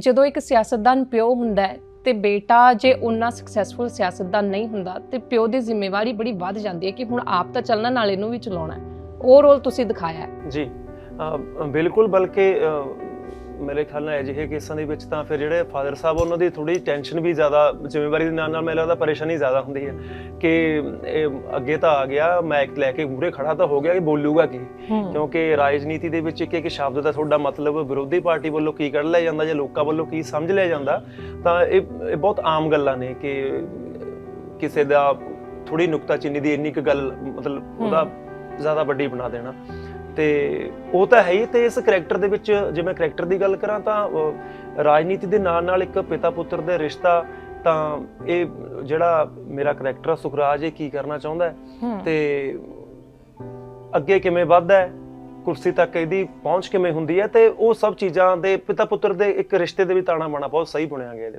ਜਦੋਂ ਇੱਕ ਸਿਆਸਤਦਾਨ ਪਿਓ ਹੁੰਦਾ ਹੈ ਤੇ ਬੇਟਾ ਜੇ ਉਨਾ ਸਕਸੈਸਫੁਲ ਸਿਆਸਤਦਾਨ ਨਹੀਂ ਹੁੰਦਾ ਤੇ ਪਿਓ ਦੀ ਜ਼ਿੰਮੇਵਾਰੀ ਬੜੀ ਵੱਧ ਜਾਂਦੀ ਹੈ ਕਿ ਹੁਣ ਆਪ ਤਾਂ ਚੱਲਣਾ, ਨਾਲ ਇਹਨੂੰ ਵੀ ਚਲਾਉਣਾ ਹੈ। ਉਹ ਰੋਲ ਤੁਸੀਂ ਦਿਖਾਇਆ ਹੈ। ਜੀ ਬਿਲਕੁਲ, ਬਲਕਿ ਮੇਰੇ ਖਿਆਲ ਨਾਲ ਅਜਿਹੇ ਕੇਸਾਂ ਦੇ ਵਿੱਚ ਤਾਂ ਫਿਰ ਜਿਹੜੇ ਫਾਦਰ ਸਾਹਿਬ ਉਹਨਾਂ ਦੀ ਥੋੜੀ ਟੈਨਸ਼ਨ ਵੀ ਜ਼ਿਆਦਾ ਜ਼ਿੰਮੇਵਾਰੀ ਦੇ ਨਾਲ ਨਾਲ ਮੈਨੂੰ ਲੱਗਦਾ ਪਰੇਸ਼ਾਨੀ ਜ਼ਿਆਦਾ ਹੁੰਦੀ ਹੈ ਕਿ ਇਹ ਅੱਗੇ ਤਾਂ ਆ ਗਿਆ ਮਾਈਕ ਲੈ ਕੇ ਮੂਹਰੇ ਖੜਾ ਤਾਂ ਹੋ ਗਿਆ ਕਿ ਬੋਲੂਗਾ ਕੀ? ਕਿਉਂਕਿ ਰਾਜਨੀਤੀ ਦੇ ਵਿੱਚ ਇੱਕ ਇੱਕ ਸ਼ਬਦ ਦਾ ਤੁਹਾਡਾ ਮਤਲਬ ਵਿਰੋਧੀ ਪਾਰਟੀ ਵੱਲੋਂ ਕੀ ਕੱਢ ਲਿਆ ਜਾਂਦਾ ਜਾਂ ਲੋਕਾਂ ਵੱਲੋਂ ਕੀ ਸਮਝ ਲਿਆ ਜਾਂਦਾ ਤਾਂ ਇਹ ਇਹ ਬਹੁਤ ਆਮ ਗੱਲਾਂ ਨੇ ਕਿ ਕਿਸੇ ਦਾ ਥੋੜੀ ਨੁਕਤਾਚੀਨੀ ਦੀ ਇੰਨੀ ਕੁ ਗੱਲ ਮਤਲਬ ਉਹਦਾ ਜ਼ਿਆਦਾ ਵੱਡੀ ਬਣਾ ਦੇਣਾ। ਤੇ ਉਹ ਤਾਂ ਹੈ ਹੀ ਤੇ ਇਸ ਕੈਰੈਕਟਰ ਦੇ ਵਿੱਚ ਜੇ ਮੈਂ ਕੈਰੈਕਟਰ ਦੀ ਗੱਲ ਕਰਾਂ ਤਾਂ ਰਾਜਨੀਤੀ ਦੇ ਨਾਲ ਨਾਲ ਇੱਕ ਪਿਤਾ ਪੁੱਤਰ ਦਾ ਰਿਸ਼ਤਾ ਤਾਂ ਇਹ ਜਿਹੜਾ ਮੇਰਾ ਕੈਰੈਕਟਰ ਆ ਸੁਖਰਾਜ ਇਹ ਕੀ ਕਰਨਾ ਚਾਹੁੰਦਾ ਤੇ ਅੱਗੇ ਕਿਵੇਂ ਵੱਧਦਾ ਹੈ? ਕੁਰਸੀ ਤੱਕ ਇਹਦੀ ਪਹੁੰਚ ਕਿਵੇਂ ਹੁੰਦੀ ਹੈ? ਤੇ ਉਹ ਸਭ ਚੀਜ਼ਾਂ ਦੇ ਪਿਤਾ ਪੁੱਤਰ ਦੇ ਇੱਕ ਰਿਸ਼ਤੇ ਦੇ ਵੀ ਤਾਣਾ ਬਾਣਾ ਬਹੁਤ ਸਹੀ ਬੁਣਿਆ ਗਿਆ ਇਹਦੇ ਵਿੱਚ।